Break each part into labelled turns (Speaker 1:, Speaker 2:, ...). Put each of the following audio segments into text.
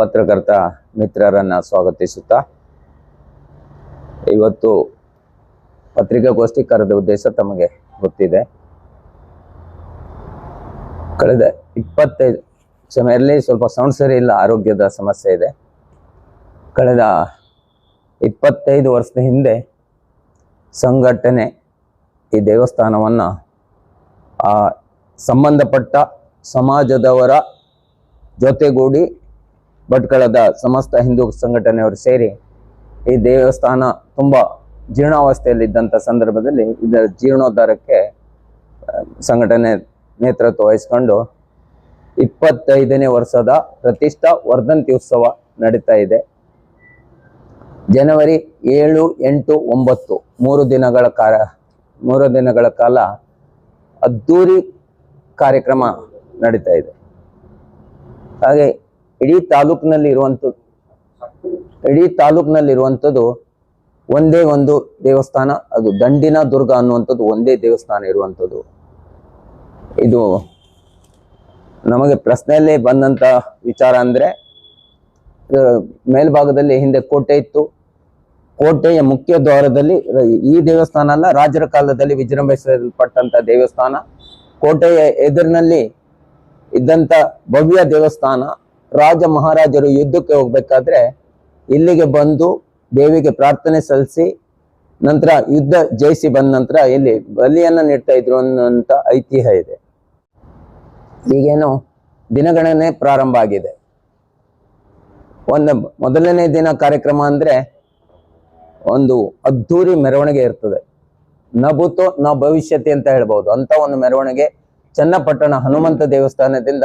Speaker 1: ಪತ್ರಕರ್ತ ಮಿತ್ರರನ್ನ ಸ್ವಾಗತಿಸುತ್ತಾ, ಇವತ್ತು ಪತ್ರಿಕಾಗೋಷ್ಠಿ ಕರೆದ ಉದ್ದೇಶ ತಮಗೆ ಗೊತ್ತಿದೆ. ಕಳೆದ ಇಪ್ಪತ್ತೈದು ಸಮಯದಲ್ಲಿ ಸ್ವಲ್ಪ ಸೌಂಡ್ ಸರಿ ಇಲ್ಲ, ಆರೋಗ್ಯದ ಸಮಸ್ಯೆ ಇದೆ. ಕಳೆದ ಇಪ್ಪತ್ತೈದು ವರ್ಷದ ಹಿಂದೆ ಸಂಘಟನೆ ಈ ದೇವಸ್ಥಾನವನ್ನು ಸಂಬಂಧಪಟ್ಟ ಸಮಾಜದವರ ಜೊತೆಗೂಡಿ ಭಟ್ಕಳದ ಸಮಸ್ತ ಹಿಂದೂ ಸಂಘಟನೆಯವರು ಸೇರಿ ಈ ದೇವಸ್ಥಾನ ತುಂಬ ಜೀರ್ಣಾವಸ್ಥೆಯಲ್ಲಿದ್ದಂಥ ಸಂದರ್ಭದಲ್ಲಿ ಇದರ ಜೀರ್ಣೋದ್ಧಾರಕ್ಕೆ ಸಂಘಟನೆ ನೇತೃತ್ವ ವಹಿಸಿಕೊಂಡು ಇಪ್ಪತ್ತೈದನೇ ವರ್ಷದ ಪ್ರತಿಷ್ಠಾ ವರ್ಧಂತಿ ಉತ್ಸವ ನಡೀತಾ ಇದೆ. ಜನವರಿ ಏಳು, ಎಂಟು, ಒಂಬತ್ತು, ಮೂರು ದಿನಗಳ ಕಾರ ಮೂರು ದಿನಗಳ ಕಾಲ ಅದ್ದೂರಿ ಕಾರ್ಯಕ್ರಮ ನಡೀತಾ ಇದೆ. ಹಾಗೆ ಇಡೀ ತಾಲೂಕಿನಲ್ಲಿ ಇರುವಂಥದ್ದು, ಇಡೀ ತಾಲೂಕಿನಲ್ಲಿ ಇರುವಂಥದ್ದು ಒಂದೇ ಒಂದು ದೇವಸ್ಥಾನ, ಅದು ದಂಡಿನ ದುರ್ಗ ಅನ್ನುವಂಥದ್ದು ಒಂದೇ ದೇವಸ್ಥಾನ ಇರುವಂಥದ್ದು. ಇದು ನಮಗೆ ಪ್ರಶ್ನೆಯಲ್ಲೇ ಬಂದಂತ ವಿಚಾರ ಅಂದ್ರೆ ಮೇಲ್ಭಾಗದಲ್ಲಿ ಹಿಂದೆ ಕೋಟೆ ಇತ್ತು. ಕೋಟೆಯ ಮುಖ್ಯ ದ್ವಾರದಲ್ಲಿ, ಈ ದೇವಸ್ಥಾನ ಅಲ್ಲ, ರಾಜರ ಕಾಲದಲ್ಲಿ ವಿಜೃಂಭಿಸಲ್ಪಟ್ಟಂತ ದೇವಸ್ಥಾನ. ಕೋಟೆಯ ಎದುರಿನಲ್ಲಿ ಇದ್ದಂತ ಭವ್ಯ ದೇವಸ್ಥಾನ. ರಾಜ ಮಹಾರಾಜರು ಯುದ್ಧಕ್ಕೆ ಹೋಗ್ಬೇಕಾದ್ರೆ ಇಲ್ಲಿಗೆ ಬಂದು ದೇವಿಗೆ ಪ್ರಾರ್ಥನೆ ಸಲ್ಲಿಸಿ ನಂತರ ಯುದ್ಧ ಜಯಿಸಿ ಬಂದ ನಂತರ ಇಲ್ಲಿ ಬಲಿಯನ್ನ ನೀಡ್ತಾ ಇದ್ರು ಅನ್ನುವಂತ ಐತಿಹ್ಯ ಇದೆ. ಈಗೇನು ದಿನಗಣನೆ ಪ್ರಾರಂಭ ಆಗಿದೆ. ಒಂದು ಮೊದಲನೇ ದಿನ ಕಾರ್ಯಕ್ರಮ ಅಂದ್ರೆ ಒಂದು ಅದ್ಧೂರಿ ಮೆರವಣಿಗೆ ಇರ್ತದೆ. ನ ಭೂತೋ ನ ಭವಿಷ್ಯತಿ ಅಂತ ಹೇಳ್ಬೋದು. ಅಂತ ಒಂದು ಮೆರವಣಿಗೆ ಚನ್ನಪಟ್ಟಣ ಹನುಮಂತ ದೇವಸ್ಥಾನದಿಂದ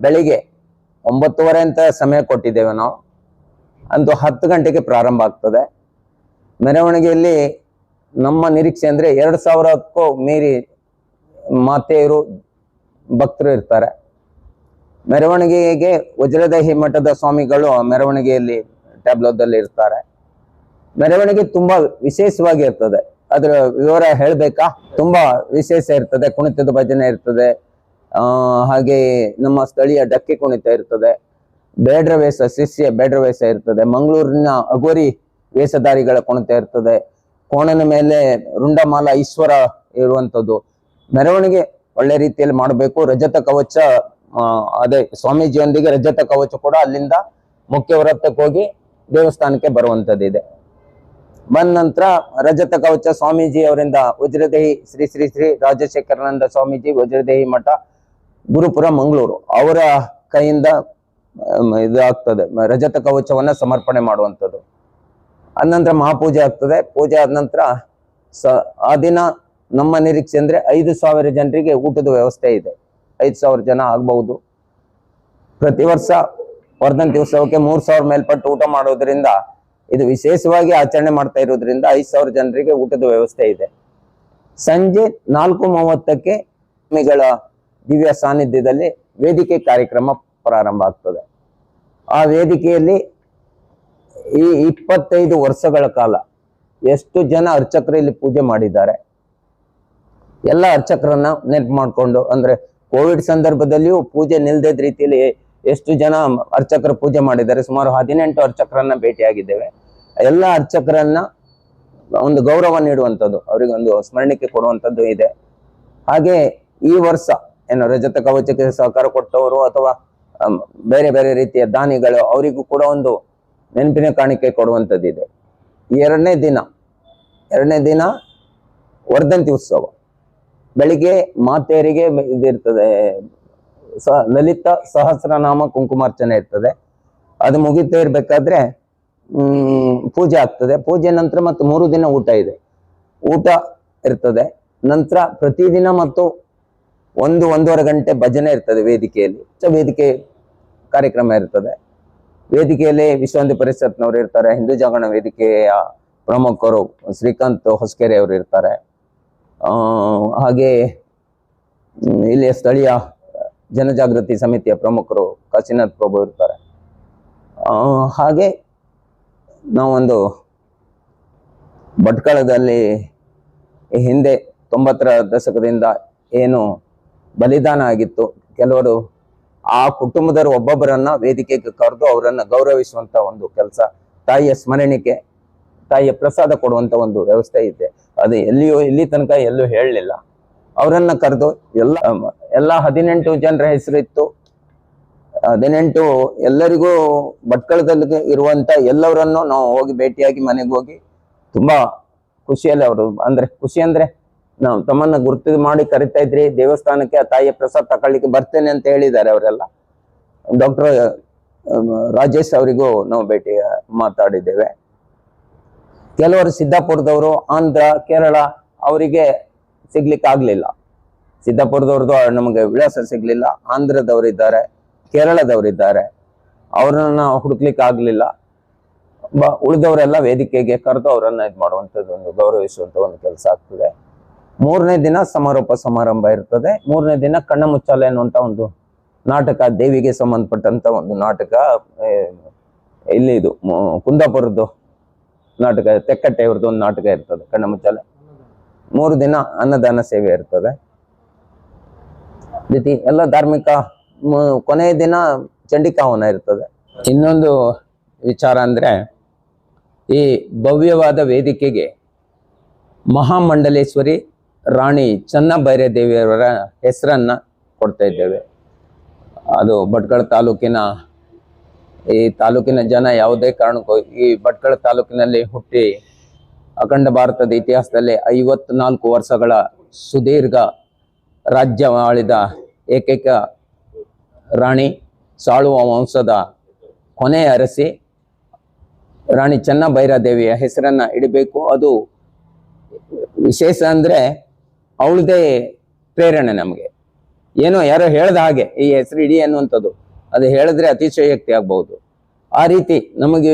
Speaker 1: ಬೆಳಿಗ್ಗೆ ಒಂಬತ್ತುವರೆ ಅಂತ ಸಮಯ ಕೊಟ್ಟಿದ್ದೇವೆ ನಾವು. ಅಂದು ಹತ್ತು ಗಂಟೆಗೆ ಪ್ರಾರಂಭ ಆಗ್ತದೆ. ಮೆರವಣಿಗೆಯಲ್ಲಿ ನಮ್ಮ ನಿರೀಕ್ಷೆ ಅಂದ್ರೆ ಎರಡು ಸಾವಿರಕ್ಕೂ ಮೀರಿ ಮಾತೆಯರು, ಭಕ್ತರು ಇರ್ತಾರೆ. ಮೆರವಣಿಗೆಗೆ ವಜ್ರದಹಿ ಮಠದ ಸ್ವಾಮಿಗಳು ಮೆರವಣಿಗೆಯಲ್ಲಿ ಟ್ಯಾಬ್ಲೋದಲ್ಲಿ ಇರ್ತಾರೆ. ಮೆರವಣಿಗೆ ತುಂಬಾ ವಿಶೇಷವಾಗಿ ಇರ್ತದೆ. ಅದರ ವಿವರ ಹೇಳಬೇಕಾ? ತುಂಬಾ ವಿಶೇಷ ಇರ್ತದೆ, ಕುಣಿತದ ಭಜನೆ ಇರ್ತದೆ ಹಾಗೆ ನಮ್ಮ ಸ್ಥಳೀಯ ಡಕ್ಕೆ ಕುಣಿತ ಇರ್ತದೆ. ಬೇಡ್ರ ವೇಷ, ಶಿಷ್ಯ ಬೇಡ್ರ ವೇಷ ಇರ್ತದೆ. ಮಂಗಳೂರಿನ ಅಗೋರಿ ವೇಷಧಾರಿಗಳ ಕುಣಿತ ಇರ್ತದೆ. ಕೋಣನ ಮೇಲೆ ರುಂಡಮಾಲ ಈಶ್ವರ ಇರುವಂತದ್ದು ಮೆರವಣಿಗೆ ಒಳ್ಳೆ ರೀತಿಯಲ್ಲಿ ಮಾಡಬೇಕು. ರಜತ ಕವಚ ಅದೇ ಸ್ವಾಮೀಜಿಯೊಂದಿಗೆ ರಜತ ಕವಚ ಕೂಡ ಅಲ್ಲಿಂದ ಮುಖ್ಯ ವ್ರತಕ್ಕೆ ಹೋಗಿ ದೇವಸ್ಥಾನಕ್ಕೆ ಬರುವಂತದ್ದಿದೆ ಬಂದ ನಂತರ ರಜತ ಕವಚ ಸ್ವಾಮೀಜಿ ಅವರಿಂದ ವಜ್ರದೇಹಿ ಶ್ರೀ ಶ್ರೀ ಶ್ರೀ ರಾಜಶೇಖರಾನಂದ ಸ್ವಾಮೀಜಿ ವಜ್ರದೇಹಿ ಮಠ ಗುರುಪುರ ಮಂಗಳೂರು. ಅವರ ಕೈಯಿಂದ ಆಮ್, ಇದು ಆಗ್ತದೆ ಮ- ರಜತ ಕವಚವನ್ನ ಸಮರ್ಪಣೆ ಮಾಡುವಂಥದ್ದು. ಅನಂತರ ನಂತರ ಮಹಾಪೂಜೆ ಆಗ್ತದೆ. ಪೂಜೆ ಆದ ನಂತರ ಸ ಆ ದಿನ ನಮ್ಮ ನಿರೀಕ್ಷೆ ಅಂದ್ರೆ ಐದು ಸಾವಿರ ಜನರಿಗೆ ಊಟದ ವ್ಯವಸ್ಥೆ ಇದೆ. ಐದು ಸಾವಿರ ಜನ ಆಗ್ಬಹುದು. ಪ್ರತಿ ವರ್ಷ ವರ್ಧಂತಿ ಉತ್ಸವಕ್ಕೆ ಮೂರು ಸಾವಿರ ಮೇಲ್ಪಟ್ಟು ಊಟ ಮಾಡೋದ್ರಿಂದ ಇದು ವಿಶೇಷವಾಗಿ ಆಚರಣೆ ಮಾಡ್ತಾ ಇರೋದ್ರಿಂದ ಐದು ಸಾವಿರ ಜನರಿಗೆ ಊಟದ ವ್ಯವಸ್ಥೆ ಇದೆ. ಸಂಜೆ ನಾಲ್ಕು ಮೂವತ್ತಕ್ಕೆ ಸ್ವಾಮಿಗಳ ದಿವ್ಯ ಸಾನ್ನಿಧ್ಯದಲ್ಲಿ ವೇದಿಕೆ ಕಾರ್ಯಕ್ರಮ ಪ್ರಾರಂಭ ಆಗ್ತದೆ. ಆ ವೇದಿಕೆಯಲ್ಲಿ ಈ ಇಪ್ಪತ್ತೈದು ವರ್ಷಗಳ ಕಾಲ ಎಷ್ಟು ಜನ ಅರ್ಚಕರು ಇಲ್ಲಿ ಪೂಜೆ ಮಾಡಿದ್ದಾರೆ. ಎಲ್ಲ ಅರ್ಚಕರನ್ನ ನೆನಪು ಮಾಡಿಕೊಂಡು, ಅಂದ್ರೆ ಕೋವಿಡ್ ಸಂದರ್ಭದಲ್ಲಿಯೂ ಪೂಜೆ ನಿಲ್ದಿದ್ದ ರೀತಿಯಲ್ಲಿ ಎಷ್ಟು ಜನ ಅರ್ಚಕರು ಪೂಜೆ ಮಾಡಿದ್ದಾರೆ. ಸುಮಾರು ಹದಿನೆಂಟು ಅರ್ಚಕರನ್ನ ಭೇಟಿಯಾಗಿದ್ದೇವೆ. ಎಲ್ಲ ಅರ್ಚಕರನ್ನ ಒಂದು ಗೌರವ ನೀಡುವಂಥದ್ದು ಅವರಿಗೆ ಒಂದು ಸ್ಮರಣಿಕೆ ಕೊಡುವಂಥದ್ದು ಇದೆ. ಹಾಗೆ ಈ ವರ್ಷ ಏನು ರಜತ ಕವಚಕ್ಕೆ ಸಹಕಾರ ಕೊಟ್ಟವರು ಅಥವಾ ಬೇರೆ ಬೇರೆ ರೀತಿಯ ದಾನಿಗಳು ಅವರಿಗೂ ಕೂಡ ಒಂದು ನೆನಪಿನ ಕಾಣಿಕೆ ಕೊಡುವಂಥದ್ದಿದೆ. ಎರಡನೇ ದಿನ ಎರಡನೇ ದಿನ ವರ್ಧಂತಿ ಉತ್ಸವ. ಬೆಳಿಗ್ಗೆ ಮಾತೆಯರಿಗೆ ಇದಿರ್ತದೆ, ಸ, ಲಲಿತ ಸಹಸ್ರನಾಮ ಕುಂಕುಮಾರ್ಚನೆ ಇರ್ತದೆ. ಅದು ಮುಗಿತಾ ಇರಬೇಕಾದ್ರೆ ಪೂಜೆ ಆಗ್ತದೆ. ಪೂಜೆ ನಂತರ ಮತ್ತು ಮೂರು ದಿನ ಊಟ ಇದೆ. ಊಟ ಇರ್ತದೆ. ನಂತರ ಪ್ರತಿದಿನ ಮತ್ತು ಒಂದು ಒಂದೂವರೆ ಗಂಟೆ ಭಜನೆ ಇರ್ತದೆ ವೇದಿಕೆಯಲ್ಲಿ. ಸೊ ವೇದಿಕೆ ಕಾರ್ಯಕ್ರಮ ಇರ್ತದೆ. ವೇದಿಕೆಯಲ್ಲಿ ವಿಶ್ವಾಂತಿ ಪರಿಷತ್ನವರು ಇರ್ತಾರೆ, ಹಿಂದೂ ಜಾಗರಣ ವೇದಿಕೆಯ ಪ್ರಮುಖರು ಶ್ರೀಕಾಂತ್ ಹೊಸಕೆರೆ ಅವರು ಇರ್ತಾರೆ. ಹಾಗೆ ಇಲ್ಲಿಯ ಸ್ಥಳೀಯ ಜನಜಾಗೃತಿ ಸಮಿತಿಯ ಪ್ರಮುಖರು ಕಾಶಿನಾಥ್ ಪ್ರಭು ಇರ್ತಾರೆ. ಹಾಗೆ ನಾವೊಂದು ಭಟ್ಕಳದಲ್ಲಿ ಹಿಂದೆ ತೊಂಬತ್ತರ ದಶಕದಿಂದ ಏನು ಬಲಿದಾನ ಆಗಿತ್ತು. ಕೆಲವರು ಆ ಕುಟುಂಬದವರು ಒಬ್ಬೊಬ್ಬರನ್ನ ವೇದಿಕೆಗೆ ಕರೆದು ಅವರನ್ನ ಗೌರವಿಸುವಂತ ಒಂದು ಕೆಲಸ, ತಾಯಿಯ ಸ್ಮರಣಿಕೆ ತಾಯಿಯ ಪ್ರಸಾದ ಕೊಡುವಂತ ಒಂದು ವ್ಯವಸ್ಥೆ ಇದೆ. ಅದು ಎಲ್ಲಿಯೂ, ಇಲ್ಲಿ ತನಕ ಎಲ್ಲೂ ಹೇಳಲಿಲ್ಲ. ಅವರನ್ನ ಕರೆದು ಎಲ್ಲ ಎಲ್ಲ ಹದಿನೆಂಟು ಜನರ ಹೆಸರಿತ್ತು ಹದಿನೆಂಟು ಎಲ್ಲರಿಗೂ ಭಟ್ಕಳದಲ್ಲಿ ಇರುವಂತ ಎಲ್ಲವರನ್ನು ನಾವು ಹೋಗಿ ಭೇಟಿಯಾಗಿ ಮನೆಗೆ ಹೋಗಿ ತುಂಬಾ ಖುಷಿಯಲ್ಲಿ ಅವರು, ಅಂದ್ರೆ ಖುಷಿ ಅಂದ್ರೆ ನಾವು ತಮ್ಮನ್ನ ಗುರುತು ಮಾಡಿ ಕರಿತಾ ಇದ್ರಿ, ದೇವಸ್ಥಾನಕ್ಕೆ ಆ ತಾಯಿಯ ಪ್ರಸಾದ ತಗೊಳ್ಳಿಕ್ಕೆ ಬರ್ತೇನೆ ಅಂತ ಹೇಳಿದ್ದಾರೆ ಅವರೆಲ್ಲ. ಡಾಕ್ಟರ್ ರಾಜೇಶ್ ಅವರಿಗೂ ನಾವು ಭೇಟಿ ಮಾತಾಡಿದ್ದೇವೆ. ಕೆಲವರು ಸಿದ್ದಾಪುರದವರು, ಆಂಧ್ರ, ಕೇರಳ ಅವರಿಗೆ ಸಿಗ್ಲಿಕ್ಕೆ ಆಗ್ಲಿಲ್ಲ. ಸಿದ್ದಾಪುರದವ್ರದ್ದು ನಮಗೆ ವಿಳಾಸ ಸಿಗ್ಲಿಲ್ಲ. ಆಂಧ್ರದವರಿದ್ದಾರೆ, ಕೇರಳದವರಿದ್ದಾರೆ. ಅವ್ರನ್ನ ಹುಡುಕ್ಲಿಕ್ಕೆ ಆಗ್ಲಿಲ್ಲ. ಉಳಿದವರೆಲ್ಲ ವೇದಿಕೆಗೆ ಕರೆದು ಅವರನ್ನ ಇದು ಮಾಡುವಂಥದ್ದು ಒಂದು ಗೌರವಿಸುವಂತ ಒಂದು ಕೆಲಸ ಆಗ್ತದೆ. ಮೂರನೇ ದಿನ ಸಮಾರೋಪ ಸಮಾರಂಭ ಇರ್ತದೆ. ಮೂರನೇ ದಿನ ಕಣ್ಣ ಮುಚ್ಚಾಲೆ ಅನ್ನುವಂತ ಒಂದು ನಾಟಕ, ದೇವಿಗೆ ಸಂಬಂಧಪಟ್ಟಂತ ಒಂದು ನಾಟಕ ಇಲ್ಲಿ ಇದು ಕುಂದಾಪುರದ್ದು ನಾಟಕ, ತೆಕ್ಕಟ್ಟೆಯವ್ರದ್ದು ಒಂದು ನಾಟಕ ಇರ್ತದೆ, ಕಣ್ಣ ಮುಚ್ಚಾಲೆ. ಮೂರು ದಿನ ಅನ್ನದಾನ ಸೇವೆ ಇರ್ತದೆ. ರೀತಿ ಎಲ್ಲ ಧಾರ್ಮಿಕ ಕೊನೆಯ ದಿನ ಚಂಡಿಕಾವನ ಇರ್ತದೆ. ಇನ್ನೊಂದು ವಿಚಾರ ಅಂದ್ರೆ, ಈ ಭವ್ಯವಾದ ವೇದಿಕೆಗೆ ಮಹಾಮಂಡಲೇಶ್ವರಿ ರಾಣಿ ಚನ್ನಭೈರದೇವಿಯವರ ಹೆಸರನ್ನ ಕೊಡ್ತಾ ಇದ್ದೇವೆ. ಅದು ಭಟ್ಕಳ ತಾಲೂಕಿನ ಈ ತಾಲೂಕಿನ ಜನ ಯಾವುದೇ ಕಾರಣಕ್ಕೂ ಈ ಭಟ್ಕಳ ತಾಲೂಕಿನಲ್ಲಿ ಹುಟ್ಟಿ ಅಖಂಡ ಭಾರತದ ಇತಿಹಾಸದಲ್ಲಿ ಐವತ್ನಾಲ್ಕು ವರ್ಷಗಳ ಸುದೀರ್ಘ ರಾಜ್ಯ ಆಳಿದ ಏಕೈಕ ರಾಣಿ ಸಾಳುವ ವಂಶದ ಕೊನೆ ಅರಸಿ ರಾಣಿ ಚೆನ್ನಭೈರಾದೇವಿಯ ಹೆಸರನ್ನ ಇಡಬೇಕು. ಅದು ವಿಶೇಷ ಅಂದ್ರೆ ಅವಳದೇ ಪ್ರೇರಣೆ ನಮಗೆ. ಏನೋ ಯಾರೋ ಹೇಳ್ದ ಹಾಗೆ, ಈ ಹೆಸರು ಇಡಿ ಅನ್ನುವಂಥದ್ದು. ಅದು ಹೇಳಿದ್ರೆ ಅತಿಶಯೋಕ್ತಿ ಆಗ್ಬಹುದು. ಆ ರೀತಿ ನಮಗೆ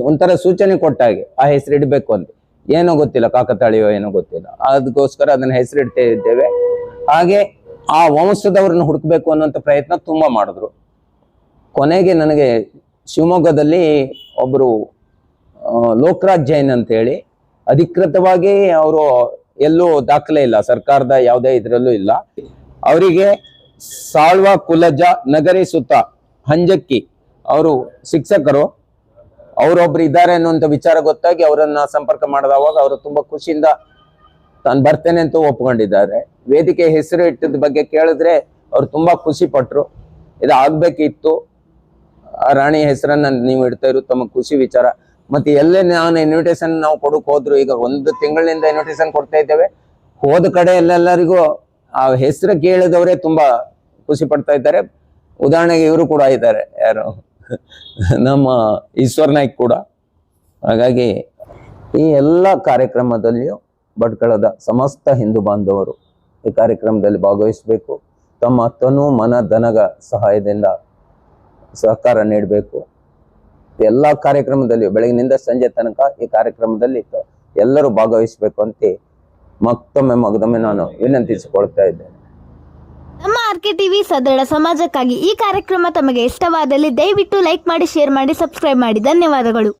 Speaker 1: ಒಂಥರ ಸೂಚನೆ ಕೊಟ್ಟ ಹಾಗೆ, ಆ ಹೆಸರು ಇಡಬೇಕು ಅಂತ. ಏನೋ ಗೊತ್ತಿಲ್ಲ ಕಾಕತಾಳಿಯೋ ಏನೋ ಗೊತ್ತಿಲ್ಲ. ಅದಕ್ಕೋಸ್ಕರ ಅದನ್ನ ಹೆಸರಿಡ್ತಾ ಇದ್ದೇವೆ. ಹಾಗೆ ಆ ವಂಶದವ್ರನ್ನ ಹುಡುಕ್ಬೇಕು ಅನ್ನೋಂಥ ಪ್ರಯತ್ನ ತುಂಬಾ ಮಾಡಿದ್ರು. ಕೊನೆಗೆ ನನಗೆ ಶಿವಮೊಗ್ಗದಲ್ಲಿ ಒಬ್ಬರು ಲೋಕರಾಜ್ ಜೈನ್ ಅಂತ ಹೇಳಿ ಅಧಿಕೃತವಾಗಿ ಅವರು ಎಲ್ಲೂ ದಾಖಲೆ ಇಲ್ಲ, ಸರ್ಕಾರದ ಯಾವುದೇ ಇದರಲ್ಲೂ ಇಲ್ಲ. ಅವರಿಗೆ ಸಾಳ್ವ ಕುಲಜ ನಗರಿ ಸುತ್ತ ಹಂಜಕ್ಕಿ ಅವರು ಶಿಕ್ಷಕರು, ಅವರೊಬ್ರು ಇದ್ದಾರೆ ಅನ್ನುವಂತ ವಿಚಾರ ಗೊತ್ತಾಗಿ ಅವರನ್ನ ಸಂಪರ್ಕ ಮಾಡಿದವಾಗ ಅವರು ತುಂಬಾ ಖುಷಿಯಿಂದ ತಾನು ಬರ್ತೇನೆ ಅಂತ ಒಪ್ಕೊಂಡಿದ್ದಾರೆ. ವೇದಿಕೆ ಹೆಸರು ಇಟ್ಟದ ಬಗ್ಗೆ ಕೇಳಿದ್ರೆ ಅವ್ರು ತುಂಬಾ ಖುಷಿ ಪಟ್ರು. ಇದು ಆಗ್ಬೇಕಿತ್ತು ರಾಣಿ ಹೆಸರನ್ನ ನೀವು ಇಡ್ತಾ ಇರೋ ತಮ್ಮ ಖುಷಿ ವಿಚಾರ. ಮತ್ತೆ ಎಲ್ಲೇ ನಾನು ಇನ್ವಿಟೇಷನ್ ನಾವು ಕೊಡಕ್ ಹೋದ್ರು, ಈಗ ಒಂದು ತಿಂಗಳಿನಿಂದ ಇನ್ವಿಟೇಷನ್ ಕೊಡ್ತಾ ಇದ್ದೇವೆ. ಹೋದ ಕಡೆ ಎಲ್ಲೆಲ್ಲರಿಗೂ ಆ ಹೆಸರು ಕೇಳಿದವರೇ ತುಂಬಾ ಖುಷಿ ಪಡ್ತಾ ಇದ್ದಾರೆ. ಉದಾಹರಣೆಗೆ ಇವರು ಕೂಡ ಇದ್ದಾರೆ, ಯಾರು? ನಮ್ಮ ಈಶ್ವರ್ ನಾಯ್ಕ್ ಕೂಡ. ಹಾಗಾಗಿ ಈ ಎಲ್ಲ ಕಾರ್ಯಕ್ರಮದಲ್ಲಿಯೂ ಭಟ್ಕಳದ ಸಮಸ್ತ ಹಿಂದೂ ಬಾಂಧವರು ಈ ಕಾರ್ಯಕ್ರಮದಲ್ಲಿ ಭಾಗವಹಿಸಬೇಕು. ತಮ್ಮ ತನು ಮನ ಧನಗ ಸಹಾಯದಿಂದ ಸಹಕಾರ ನೀಡಬೇಕು. ಎಲ್ಲ ಕಾರ್ಯಕ್ರಮದಲ್ಲಿಯೂ ಬೆಳಗಿನಿಂದ ಸಂಜೆ ತನಕ ಈ ಕಾರ್ಯಕ್ರಮದಲ್ಲಿ ಎಲ್ಲರೂ ಭಾಗವಹಿಸಬೇಕು ಅಂತ ಮತ್ತೊಮ್ಮೆ ಮಗದೊಮ್ಮೆ ನಾನು ವಿನಂತಿಸಿಕೊಳ್ತಾ ಇದ್ದೇನೆ.
Speaker 2: ನಮ್ಮ ಆರ್ ಕೆ ಟಿವಿ ಸದೃಢ ಸಮಾಜಕ್ಕಾಗಿ ಈ ಕಾರ್ಯಕ್ರಮ ತಮಗೆ ಇಷ್ಟವಾದಲ್ಲಿ ದಯವಿಟ್ಟು ಲೈಕ್ ಮಾಡಿ, ಶೇರ್ ಮಾಡಿ, ಸಬ್ಸ್ಕ್ರೈಬ್ ಮಾಡಿ. ಧನ್ಯವಾದಗಳು.